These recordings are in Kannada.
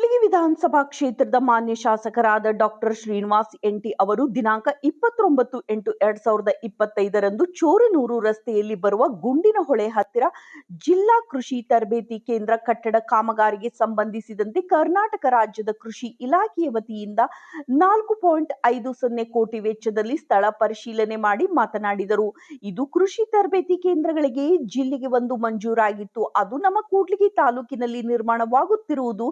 ಕೂಡ್ಲಿಗಿ ವಿಧಾನಸಭಾ ಕ್ಷೇತ್ರದ ಮಾನ್ಯ ಶಾಸಕರಾದ ಡಾಕ್ಟರ್ ಶ್ರೀನಿವಾಸ್ ಎಂಟಿ ಅವರು ದಿನಾಂಕ ಇಪ್ಪತ್ತೊಂಬತ್ತು ಎಂಟು ಎರಡ್ ಸಾವಿರದ ಇಪ್ಪತ್ತೈದರಂದು ಚೋರನೂರು ರಸ್ತೆಯಲ್ಲಿ ಬರುವ ಗುಂಡಿನ ಹೊಳೆ ಹತ್ತಿರ ಜಿಲ್ಲಾ ಕೃಷಿ ತರಬೇತಿ ಕೇಂದ್ರ ಕಟ್ಟಡ ಕಾಮಗಾರಿಗೆ ಸಂಬಂಧಿಸಿದಂತೆ ಕರ್ನಾಟಕ ರಾಜ್ಯದ ಕೃಷಿ ಇಲಾಖೆಯ ವತಿಯಿಂದ ನಾಲ್ಕು ಪಾಯಿಂಟ್ ಐದು ಸೊನ್ನೆ ಕೋಟಿ ವೆಚ್ಚದಲ್ಲಿ ಸ್ಥಳ ಪರಿಶೀಲನೆ ಮಾಡಿ ಮಾತನಾಡಿದರು. ಇದು ಕೃಷಿ ತರಬೇತಿ ಕೇಂದ್ರಗಳಿಗೆ ಜಿಲ್ಲೆಗೆ ಒಂದು ಮಂಜೂರಾಗಿತ್ತು. ಅದು ನಮ್ಮ ಕೂಡ್ಲಿಗಿ ತಾಲೂಕಿನಲ್ಲಿ ನಿರ್ಮಾಣವಾಗುತ್ತಿರುವುದು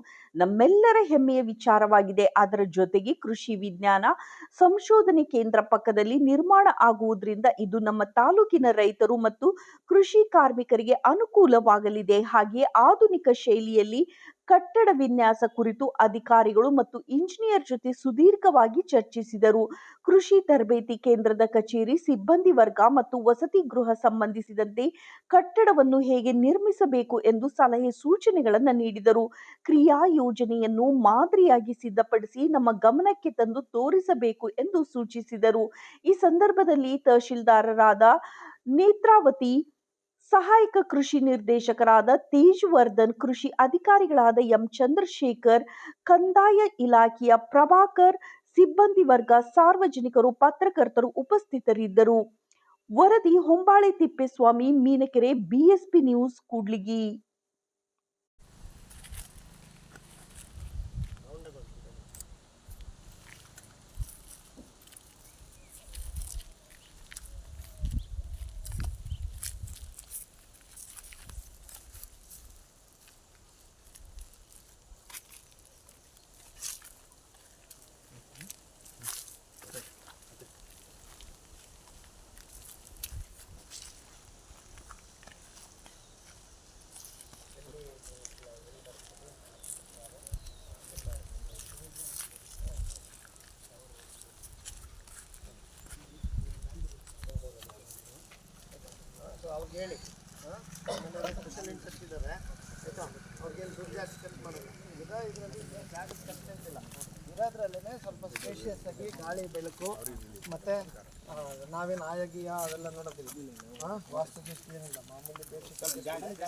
ನಮ್ಮೆಲ್ಲರ ಹೆಮ್ಮೆಯ ವಿಚಾರವಾಗಿದೆ. ಅದರ ಜೊತೆಗೆ ಕೃಷಿ ವಿಜ್ಞಾನ ಸಂಶೋಧನೆ ಕೇಂದ್ರ ಪಕ್ಕದಲ್ಲಿ ನಿರ್ಮಾಣ ಆಗುವುದರಿಂದ ಇದು ನಮ್ಮ ತಾಲೂಕಿನ ರೈತರು ಮತ್ತು ಕೃಷಿ ಕಾರ್ಮಿಕರಿಗೆ ಅನುಕೂಲವಾಗಲಿದೆ. ಹಾಗೆಯೇ ಆಧುನಿಕ ಶೈಲಿಯಲ್ಲಿ ಕಟ್ಟಡ ವಿನ್ಯಾಸ ಕುರಿತು ಅಧಿಕಾರಿಗಳು ಮತ್ತು ಇಂಜಿನಿಯರ್ ಜೊತೆ ಸುದೀರ್ಘವಾಗಿ ಚರ್ಚಿಸಿದರು. ಕೃಷಿ ತರಬೇತಿ ಕೇಂದ್ರದ ಕಚೇರಿ, ಸಿಬ್ಬಂದಿ ವರ್ಗ ಮತ್ತು ವಸತಿ ಗೃಹ ಸಂಬಂಧಿಸಿದಂತೆ ಕಟ್ಟಡವನ್ನು ಹೇಗೆ ನಿರ್ಮಿಸಬೇಕು ಎಂದು ಸಲಹೆ ಸೂಚನೆಗಳನ್ನು ನೀಡಿದರು. ಕ್ರಿಯಾ ಯೋಜನೆಯನ್ನು ಮಾದರಿಯಾಗಿ ಸಿದ್ಧಪಡಿಸಿ ನಮ್ಮ ಗಮನಕ್ಕೆ ತಂದು ತೋರಿಸಬೇಕು ಎಂದು ಸೂಚಿಸಿದರು. ಈ ಸಂದರ್ಭದಲ್ಲಿ ತಹಶೀಲ್ದಾರರಾದ ನೇತ್ರಾವತಿ ಸಹಾಯಕ ಕೃಷಿ ನಿರ್ದೇಶಕರಾದ ತೇಜ್ ವರ್ಧನ್ ಕೃಷಿ ಅಧಿಕಾರಿಗಳಾದ ಎಂ. ಚಂದ್ರಶೇಖರ್, ಕಂದಾಯ ಇಲಾಖೆಯ ಪ್ರಭಾಕರ್, ಸಿಬ್ಬಂದಿ ವರ್ಗ ಸಾರ್ವಜನಿಕರು, ಪತ್ರಕರ್ತರು ಉಪಸ್ಥಿತರಿದ್ದರು. ವರದಿ ಹೊಂಬಾಳೆ ತಿಪ್ಪೇಸ್ವಾಮಿ, ಮೀನಕೆರೆ, ಬಿಎಸ್ಪಿ ನ್ಯೂಸ್, ಕೂಡ್ಲಿಗಿ. ಅವ್ರಿಗೆ ಹೇಳಿ ಸ್ಪೆಷಲ್ ಇಂಟ್ರೆಸ್ಟ್ ಇದ್ದಾರೆ ಆಯಿತಾ? ಅವ್ರಿಗೇನು ದುಡ್ಡು ಜಾಸ್ತಿ ಖರ್ಚು ಮಾಡೋದು? ಈಗ ಇದರಲ್ಲಿ ಜಾಸ್ತಿ ಖರ್ಚು ಅಂತಿಲ್ಲ ಇರೋದ್ರಲ್ಲೇ ಸ್ವಲ್ಪ ಸ್ಪೇಷಿಯಸ್ ಆಗಿ ಗಾಳಿ, ಬೆಳಕು, ಮತ್ತು ನಾವೇನು ಆಯೋಗಿಯ ಅವೆಲ್ಲ ನೋಡೋದಿಲ್ಲ. ಹಾಂ? ವಾಸ್ತು ಗೀಸ್ತು ಏನಿಲ್ಲ. ಮಾಮೂಲಿ ಬೇಸಿಕ್ ಹಾಂ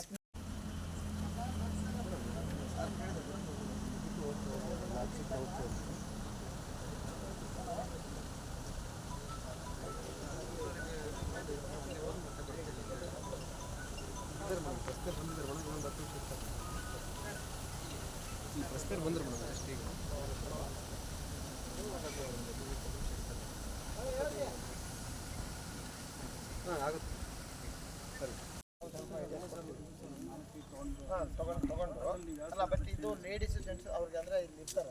ತಗೊಂಡು ತಗೊಂಡು. ಅಲ್ಲ ಬಟ್ ಇದು ಲೇಡೀಸ್ ಜೆಂಟ್ಸ್ ಅವ್ರಿಗೆ ಅಂದರೆ ಇಲ್ಲಿ ಇರ್ತಾರ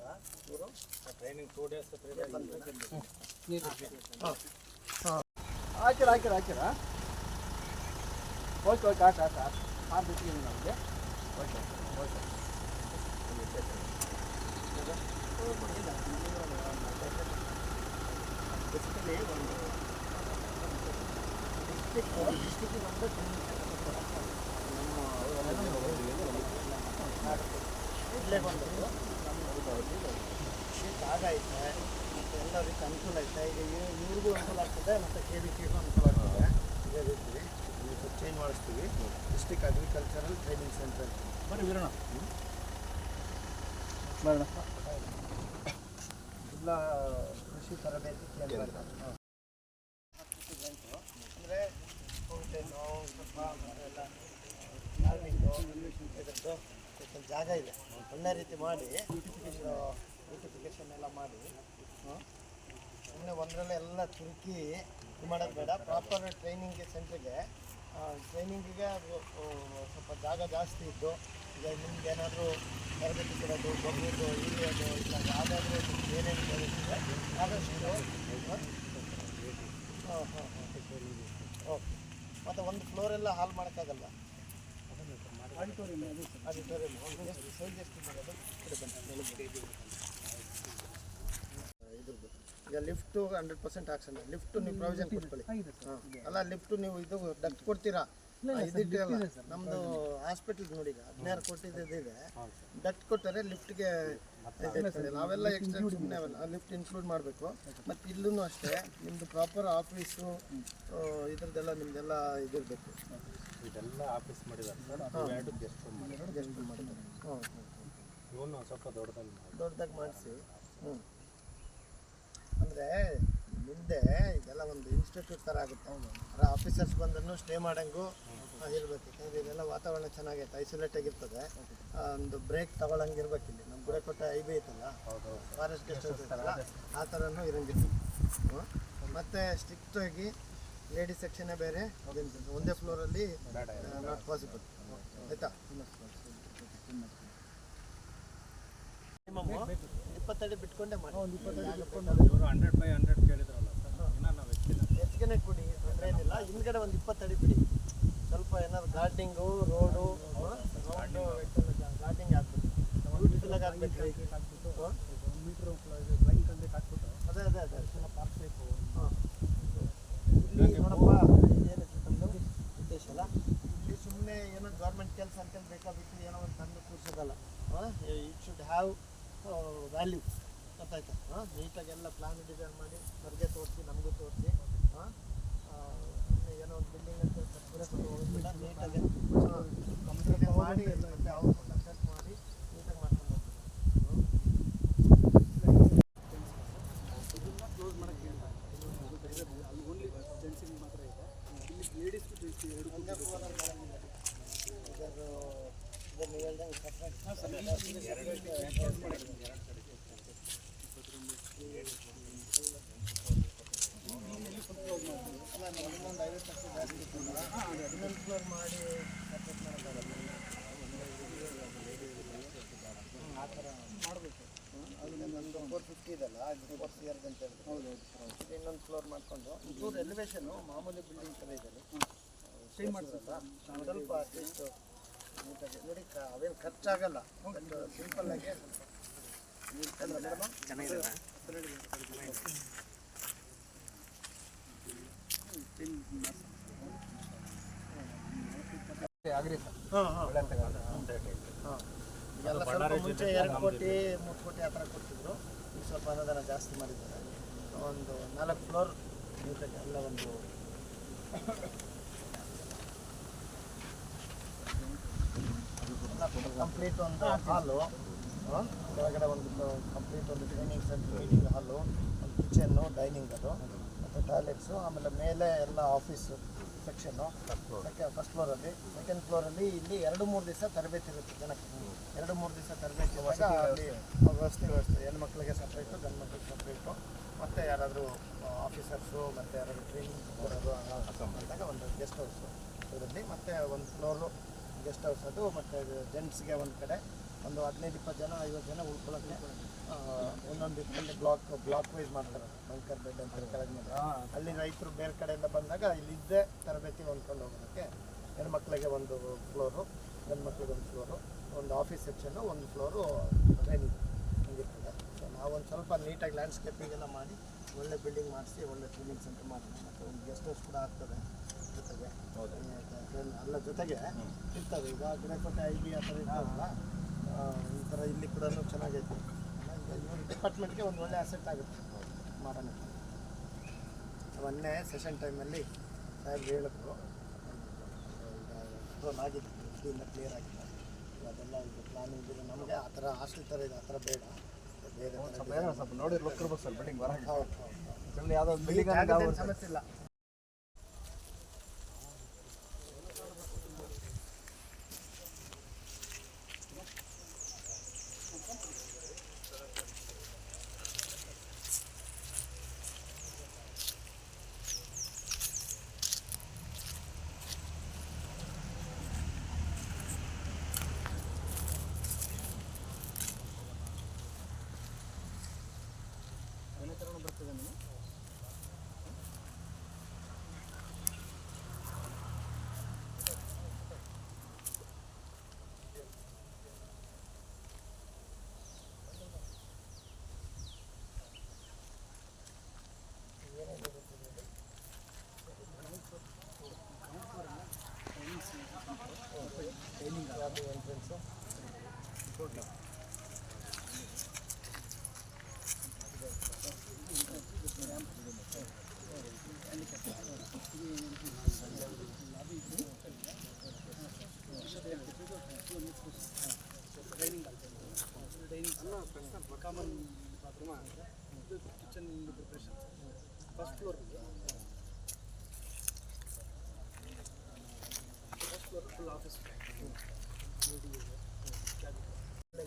ಇವರು? ಟ್ರೈನಿಂಗ್ ಟೂ ಡೇಸ್ ಹಾಂ ಹಾಂ. ಹಾಕಿರ ಹಾಕಿರ ಹಾಕಿರ? ಓಕೆ ಓಕೆ ಆಟ ಆಟ ಆ ಬಿಟ್ಟಿದ್ದೀನಿ ನಮಗೆ ಓಕೆ ಓಕೆ ಇಲ್ಲೇ ಬಂದು ಜಾಗ ಐತೆ. ಮತ್ತು ಎಲ್ಲರಿಗೂ ಅನುಕೂಲ ಐತೆ. ಈಗ ಇವ್- ಇವ್ರಿಗೂ ಅನುಕೂಲ ಆಗ್ತದೆ ಮತ್ತು ಕೆ ಬಿ ಟಿಗೂ ಅನುಕೂಲ ಆಗ್ತದೆ. ಇದೇ ರೀತಿ ಚೇಂಜ್ ಮಾಡಿಸ್ತೀವಿ. ಡಿಸ್ಟಿಕ್ ಅಗ್ರಿಕಲ್ಚರಲ್ ಟ್ರೈನಿಂಗ್ ಸೆಂಟರ್ ಬನ್ನಿ ವಿರೋಣ ಬರೋಣ. ಜಿಲ್ಲಾ ಕೃಷಿ ತರಬೇತಿ ಕೇಂದ್ರ ಅಂದರೆ ಸ್ವಲ್ಪ ಎಲ್ಲ ಸ್ವಲ್ಪ ಜಾಗ ಇದೆ. ಒಳ್ಳೆ ರೀತಿ ಮಾಡಿ ಬ್ಯೂಟಿಫಿಕೇಶನ್ ಎಲ್ಲ ಮಾಡಿ ಸುಮ್ಮನೆ ಒಂದರಲ್ಲೇ ಎಲ್ಲ ತಿರುಕಿ ಇದು ಮಾಡೋದು ಬೇಡ. ಪ್ರಾಪರ್ ಟ್ರೈನಿಂಗ್ ಸೆಂಟ್ರಿಗೆ ಟ್ರೈನಿಂಗಿಗೆ ಸ್ವಲ್ಪ ಜಾಗ ಜಾಸ್ತಿ ಇದ್ದು, ಈಗ ನಿಮ್ಗೆ ಏನಾದರೂ ತರಬೇತಿ ಕೊಡೋದು ಬಗ್ಗೋದು ಇಳಿಯೋದು, ಇಲ್ಲ ಯಾವುದಾದ್ರೂ ಏನೇನು ಬರುತ್ತೆ ಆದಷ್ಟು ಹಾಂ ಹಾಂ ಹಾಂ ಓಕೆ ಮತ್ತು ಒಂದು ಫ್ಲೋರೆಲ್ಲ ಹಾಲ್ ಮಾಡೋಕ್ಕಾಗಲ್ಲ ಆಡಿಟೋರಿಯಂ ಆಡಿಟೋರಿಯಂ ಎಷ್ಟು ಸೈಜ್ ಎಷ್ಟು ಬರೋದು ಕಡೆ ಬನ್ನಿ ಇದ್ರದ್ದು ಈಗ ಲಿಫ್ಟು ಹಂಡ್ರೆಡ್ ಪರ್ಸೆಂಟ್ ಹಾಕ್ಸೋಣ. ಲಿಫ್ಟು ನೀವು ಪ್ರೊವಿಷನ್ ಕೊಟ್ಕೊಳ್ಳಿ. ಅಲ್ಲ ಲಿಫ್ಟು ನೀವು ಇದು ಡಕ್ಟ್ ಕೊಡ್ತೀರಾ? ಇದಿಟ್ಟಿರಲ್ಲ ನಮ್ಮದು ಹಾಸ್ಪಿಟಲ್ ನೋಡಿ ಈಗ ಹದಿನಾರು ಕೋಟಿ ಇದೆ. ಡಕ್ಟ್ ಕೊಟ್ಟರೆ ಲಿಫ್ಟ್ಗೆ ನಾವೆಲ್ಲ ಎಕ್ಸ್ಟ್ರಾ ಸುಮ್ಮನೆ ಅವೆಲ್ಲ ಲಿಫ್ಟ್ ಇನ್ಕ್ಲೂಡ್ ಮಾಡಬೇಕು. ಮತ್ತು ಇಲ್ಲೂ ಅಷ್ಟೇ ನಿಮ್ಮದು ಪ್ರಾಪರ್ ಆಫೀಸು ಇದ್ರದ್ದೆಲ್ಲ ನಿಮ್ಮದೆಲ್ಲ ಇದಿರಬೇಕು. ಇದೆಲ್ಲ ಆಫೀಸ್ ಮಾಡಿದ್ದಾರೆ ಸರ್. ಅದು ಎರಡು ಗೆಸ್ಟ್ ರೂಮ್ ಮಾಡಿದ್ದಾರೆ. ಹ್ಞೂ ಹ್ಞೂ ಇವನು ಸ್ವಲ್ಪ ದೊಡ್ಡದಾಗಿ ದೊಡ್ಡದಾಗಿ ಮಾಡಿಸಿ. ಹ್ಞೂ ಅಂದರೆ ಮುಂದೆ ಇದೆಲ್ಲ ಒಂದು ಇನ್ಸ್ಟಿಟ್ಯೂಟ್ ಥರ ಆಗುತ್ತೆ. ಅವನು ಆಫೀಸರ್ಸ್ ಬಂದ್ರೂ ಸ್ಟೇ ಮಾಡೋಂಗು ಇರಬೇಕು. ಯಾಕಂದರೆ ಇದೆಲ್ಲ ವಾತಾವರಣ ಚೆನ್ನಾಗೈತೆ ಐಸೋಲೇಟ್ ಆಗಿರ್ತದೆ ಒಂದು ಬ್ರೇಕ್ ತಗೊಳಂಗೆ ಇರ್ಬೇಕು ಇಲ್ಲಿ ನಮ್ಮ ಕೊಟ್ಟ ಐ ಬಿ ಐತಲ್ಲ ಫಾರೆಸ್ಟ್ ಗೆಸ್ಟ್ ಆ ಥರನೂ ಇರಂಗಿಲ್ಲ. ಮತ್ತು ಸ್ಟ್ರಿಕ್ಟಾಗಿ ಲೇಡೀಸ್ ಸೆಕ್ಷನ್ನೇ ಬೇರೆ ಒಂದೇ ಒಂದೇ ಫ್ಲೋರಲ್ಲಿ ನಾಟ್ ಪಾಸಿಬಲ್ ಆಯಿತಾ? ಇಪ್ಪತ್ತಡಿ ಬಿಟ್ಕೊಂಡೆ ಮಾಡಿ. ಒಂದು ಇವರು ಹಂಡ್ರೆಡ್ ಬೈ ಹಂಡ್ರೆಡ್ ಕೇಳಿದ್ರಲ್ಲ ಸರ್. ಇನ್ನು ನಾವು ಹೆಚ್ಚಿನ ಹೆಚ್ಚಿಗೆ ಕೊಡಿ ತೊಂದರೆ ಏನಿಲ್ಲ. ಹಿಂದ್ಗಡೆ ಒಂದು ಇಪ್ಪತ್ತಡಿ ಬಿಡಿ. ಸ್ವಲ್ಪ ಏನಾದ್ರು ಗಾರ್ಡಿಂಗು ರೋಡು ಹಾಕ್ಬೇಕು ಬ್ಯೂಟಿಫುಲ್ಲಾಗಿ ಹಾಕ್ಬೇಕು ಅದೇ ಅದೇ ಅದೇ ಹಾಂ ಇಲ್ಲಿ ನೋಡಪ್ಪ ಏನಿದೆ ನಮ್ಮದು ಉದ್ದೇಶ ಅಲ್ಲ ಇಲ್ಲಿ ಸುಮ್ಮನೆ ಏನೋ ಗೌರ್ಮೆಂಟ್ ಕೆಲಸ ಅಂತ ಬೇಕಾಬಿಟ್ಟು ಏನೋ ಒಂದು ಕೂರ್ಸೋದಲ್ಲ ಇಟ್ ಶುಡ್ ಹ್ಯಾವ್ ವ್ಯಾಲ್ಯೂ ಗೊತ್ತಾಯ್ತಾ? ಹಾಂ ನೀಟಾಗಿ ಎಲ್ಲ ಪ್ಲಾನ್ ಡಿಸೈನ್ ಮಾಡಿ ಹೊರಗೆ ತೋರಿಸಿ ನಮಗೂ ತೋರಿಸಿ. ಹಾಂ ಏನೋ ಒಂದು ಬಿಲ್ಡಿಂಗ್ ಅಂತ ನೀಟಾಗಿ ಕಂಪ್ಲೀಟ್ ಮಾಡಿ ಮತ್ತೆ ಅವ್ರು ಸೆಟ್ ಮಾಡಿ ನೀಟಾಗಿ ಮಾಡ್ಕೊಂಡು ಹೋಗ್ಬೇಕು ಒಂದೇ floor ಅಲ್ಲಿ ಇದರ ಇದನ್ನ ನೀವು ಹೇಳ್ದಂಗೆ ಅಲ್ಲ ನಮ್ಗೊಂದು ಐವತ್ತು ಲಕ್ಷ ಜಾಸ್ತಿ ಇತ್ತಲ್ಲ, ಇನ್ನೊಂದು ಫ್ಲೋರ್ ಮಾಡಿ separate ಮಾಡೋಕ್ಕಾಗಲ್ಲ. ಆ ಥರ ಮಾಡಬೇಕು ಅದು ನಮ್ಮದು ಫೋರ್ ಫಿಫ್ಟಿ ಇದೆಲ್ಲ ಇದು ಫೋರ್ ಇಯರ್ಸ್ ಅಂತ ಹೇಳಿದ್ರು ಹೌದು ಇನ್ನೊಂದು ಫ್ಲೋರ್ ಮಾಡಿಕೊಂಡು ಒಂಚೂರು ಎಲಿವೇಶನು ಮಾಮೂಲಿ ಬಿಲ್ಡಿಂಗ್ ಥರ ಇದೆ ಚೇಂಜ್ ಮಾಡಿಸೋದಾ ಸ್ವಲ್ಪ ನೀಟಾಗಿ ನೋಡಿ ಅವೇನು ಖರ್ಚಾಗಲ್ಲ ಸಿಂಪಲ್ ಆಗಿ ಮುಂಚೆ ಎರಡು ಕೋಟಿ ಮೂರು ಕೋಟಿ ಆ ಥರ ಕೊಡ್ತಿದ್ರು ಈಗ ಸ್ವಲ್ಪ ಅನುದಾನ ಜಾಸ್ತಿ ಮಾಡಿದ್ದಾರೆ ಒಂದು ನಾಲ್ಕು ಫ್ಲೋರ್ ಎಲ್ಲ ಒಂದು ಕಂಪ್ಲೀಟ್ ಒಂದು ಹಾಲು ಕೆಳಗಡೆ ಒಂದು ಕಂಪ್ಲೀಟ್ ಒಂದು ಟ್ರೈನಿಂಗ್ ಸೆಂಟರ್ ಮೀಟಿಂಗ್ ಹಾಲು ಒಂದು ಕಿಚನ್ನು ಡೈನಿಂಗ್ ಅದು ಮತ್ತು ಟಾಯ್ಲೆಟ್ಸು ಆಮೇಲೆ ಮೇಲೆ ಎಲ್ಲ ಆಫೀಸು ಸೆಕ್ಷನ್ನು ಫಸ್ಟ್ ಫ್ಲೋರಲ್ಲಿ ಸೆಕೆಂಡ್ ಫ್ಲೋರಲ್ಲಿ ಇಲ್ಲಿ ಎರಡು ಮೂರು ದಿವಸ ತರಬೇತಿ ಇರುತ್ತೆ ಜನಕ್ಕೆ. ಎರಡು ಮೂರು ದಿವಸ ತರಬೇತಿ ಇರುವಾಗ ಅಲ್ಲಿ ವ್ಯವಸ್ಥೆ ವ್ಯವಸ್ಥೆ ಹೆಣ್ಮಕ್ಳಿಗೆ ಸಪ್ರೇಟು ಗಂಡು ಮಕ್ಕಳಿಗೆ ಸಪ್ರೇಟು ಮತ್ತು ಯಾರಾದರೂ ಆಫೀಸರ್ಸು ಮತ್ತು ಯಾರಾದರೂ ಟ್ರೈನಿಂಗ್ ಕೊಡೋರು ಅಂದಾಗ ಒಂದು ಗೆಸ್ಟ್ ಹೌಸು ಇದರಲ್ಲಿ ಮತ್ತು ಒಂದು ಫ್ಲೋರು ಗೆಸ್ಟ್ ಹೌಸ್ ಅದು ಮತ್ತು ಜೆಂಟ್ಸ್ಗೆ ಒಂದು ಕಡೆ ಒಂದು ಹದಿನೈದು ಇಪ್ಪತ್ತು ಜನ ಐವತ್ತು ಜನ ಉಳ್ಕೊಳ್ಳೋಕ್ಕೆ ಒಂದೊಂದು ಇದರಲ್ಲಿ ಬ್ಲಾಕ್ ಬ್ಲಾಕ್ ವೈಸ್ ಮಾಡ್ತಾರೆ. ಬಂಕರ್ ಬೆಡ್ ಅಂತ ಕೆಳಗೆ ಅಲ್ಲಿ ರೈತರು ಬೇರೆ ಕಡೆಯಿಂದ ಬಂದಾಗ ಇಲ್ಲಿದ್ದೇ ತರಬೇತಿ ಹೊಂದ್ಕೊಂಡು ಹೋಗೋದಕ್ಕೆ ಹೆಣ್ಮಕ್ಳಿಗೆ ಒಂದು ಫ್ಲೋರು ಗಂಡು ಮಕ್ಳಿಗೆ ಒಂದು ಫ್ಲೋರು ಒಂದು ಆಫೀಸ್ ಸೆಕ್ಷನ್ನು ಒಂದು ಫ್ಲೋರು ಟ್ರೈನಿಂಗ್ ಹಿಂಗಿರ್ತದೆ. ಸೊ ನಾವೊಂದು ಸ್ವಲ್ಪ ನೀಟಾಗಿ ಲ್ಯಾಂಡ್ಸ್ಕೇಪಿಂಗ್ ಎಲ್ಲ ಮಾಡಿ ಒಳ್ಳೆ ಬಿಲ್ಡಿಂಗ್ ಮಾಡಿಸಿ ಒಳ್ಳೆ ಟ್ರೈನಿಂಗ್ ಸೆಂಟರ್ ಮಾಡ್ತೀವಿ ಮತ್ತು ಒಂದು ಗೆಸ್ಟ್ ಹೌಸ್ ಕೂಡ ಆಗ್ತದೆ ಜೊತೆಗೆ. ಅಲ್ಲ ಜೊತೆಗೆ ಇರ್ತದೆ. ಈಗ ಗಿಡಕೋಟೆ ಐ ಬಿ ಆ ಥರ ಇರ್ತಾವಲ್ಲ ಈ ಥರ ಇಲ್ಲಿ ಕೂಡ ಚೆನ್ನಾಗೈತೆ. ಇವ್ರ ಡಿಪಾರ್ಟ್ಮೆಂಟ್ಗೆ ಒಂದು ಒಳ್ಳೆ ಅಸೆಟ್ ಆಗುತ್ತೆ. ಮಾಡೋಣ ಮೊನ್ನೆ ಸೆಷನ್ ಟೈಮಲ್ಲಿ ಸಾಹೇಬ್ರು ಹೇಳಿದ್ರು. ರೋಲ್ ಆಗಿದೆ ಇಲ್ಲಿಂದ ಕ್ಲಿಯರ್ ಆಗಿದೆ. ಅದೆಲ್ಲ ಇದು ಪ್ಲಾನಿಂಗ್ ಇದೆ ನಮಗೆ ಆ ಥರ ಹಾಸ್ಟೆಲ್ ಥರ ಇದೆ ಆ ಥರ ಬೇಡ. ಬೇರೆ ನೋಡಿ ಬಿಲ್ಡಿಂಗ್ ಬರೋಕ್ಕೆ ಹೌದು ಹೌದು ಸಮಸ್ಯೆ ಇಲ್ಲ.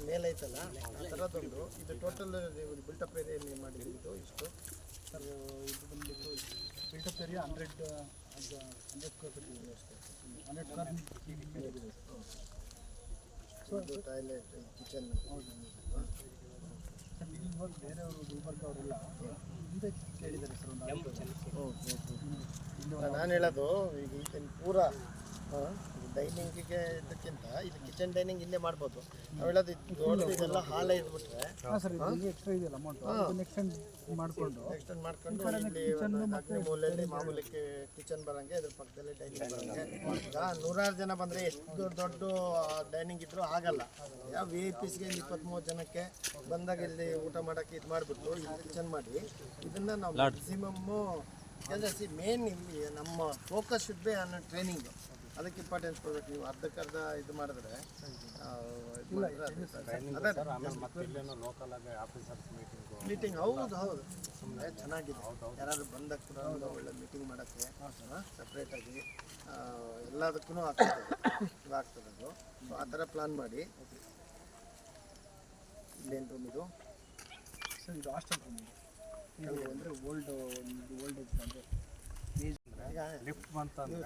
ಮೇಲೆ ಐತಲ್ಲ ಆ ಥರದ್ದೊಂದು ಇದು ಟೋಟಲ್ ಬಿಲ್ಟಪ್ ಏರಿಯಲ್ಲಿ ನೀವು ಮಾಡಿದ್ದು ಇದು ಇಷ್ಟು. ಸರ್ ಇದು ಬಂದ್ಬಿಟ್ಟು built up area hundred hundred square feet hundred square ಇದು ಟಾಯ್ಲೆಟ್ ಕಿಚನ್ ಸರ್ ಇವಾಗ ಬೇರೆಯವರು ಗುಲ್ಬರ್ಗ ಅವರೆಲ್ಲ ಹಿಂದೆ ಕೇಳಿದ್ದಾರೆ ಸರ್ ಒಂದು ನಾನು ಹೇಳೋದು ಈಗ ಇದನ್ನ ಪೂರ ಡೈನಿಂಗಿಗೆ ಇದಕ್ಕಿಂತ ಇದು ಕಿಚನ್ ಡೈನಿಂಗ್ ಇಲ್ಲೇ ಮಾಡ್ಬೋದು. ನಾವು ಹೇಳೋದು ಇದು ದೊಡ್ಡದು ಇದೆಲ್ಲ ಹಾಲೇ ಇದು ಎಕ್ಸ್ಟ್ರಾ ಇದೆಯಲ್ಲ ಅಮೌಂಟು ಎಕ್ಸ್ಟೆಂಡ್ ಮಾಡಿಕೊಂಡು ಎಕ್ಸ್ಟೆಂಡ್ ಮಾಡ್ಕೊಂಡು ಇಲ್ಲಿ ಮೂಲೆಯಲ್ಲಿ ಮಾಮೂಲಿ ಕಿಚನ್ ಬರಂಗೆ ಇದ್ರ ಪಕ್ಕದಲ್ಲಿ ಡೈನಿಂಗ್ ಬರಂಗೆ. ಈಗ ನೂರಾರು ಜನ ಬಂದರೆ ಎಷ್ಟು ದೊಡ್ಡ ಡೈನಿಂಗ್ ಇದ್ರೂ ಆಗಲ್ಲ. ಯಾವ ವಿ ಐ ಪಿಸ್ಗೆ ಇಪ್ಪತ್ತ್ಮೂರು ಜನಕ್ಕೆ ಬಂದಾಗ ಇಲ್ಲಿ ಊಟ ಮಾಡಕ್ಕೆ ಇದು ಮಾಡಿಬಿಟ್ಟು ಇಲ್ಲಿ ಕಿಚನ್ ಮಾಡಿ ಇದನ್ನ ನಾವು ಮ್ಯಾಕ್ಸಿಮಮ್ಮು ಯಾಕಂದರೆ ಸಿ ಮೇನ್ ಇಲ್ಲಿ ನಮ್ಮ ಫೋಕಸ್ ಶುಡ್ ಬಿ ಅನ್ನೋ ಟ್ರೈನಿಂಗು ಅದಕ್ಕೆ ಇಂಪಾರ್ಟೆನ್ಸ್ ಕೊಡ್ಬೇಕು. ನೀವು ಅರ್ಧಕ್ಕರ್ಧ ಇದು ಮಾಡಿದ್ರೆ ಮೀಟಿಂಗ್ ಹೌದು ಹೌದು. ಸುಮ್ಮನೆ ಚೆನ್ನಾಗಿದೆ. ಯಾರಾದ್ರು ಬಂದಾಗ ಕೂಡ ಒಂದು ಒಳ್ಳೆ ಮೀಟಿಂಗ್ ಮಾಡೋಕ್ಕೆ ಸಪ್ರೇಟಾಗಿ ಎಲ್ಲದಕ್ಕೂ ಆಗ್ತದೆ. ಆಗ್ತದೆ ಅದು. ಸೊ ಆ ಥರ ಪ್ಲಾನ್ ಮಾಡಿ. ಇಲ್ಲೇನು ರೂಮ್ ಇದು? ಸರ್ ಇದು ಹಾಸ್ಟೆಲ್ ರೂಮ್ ಇದು. ಅಂದರೆ ಓಲ್ಡ್ ಓಲ್ಡ್ ಏಜ್ ಅಂದರೆ ಲಿಫ್ಟ್ ಬಂತಂದ್ರೆ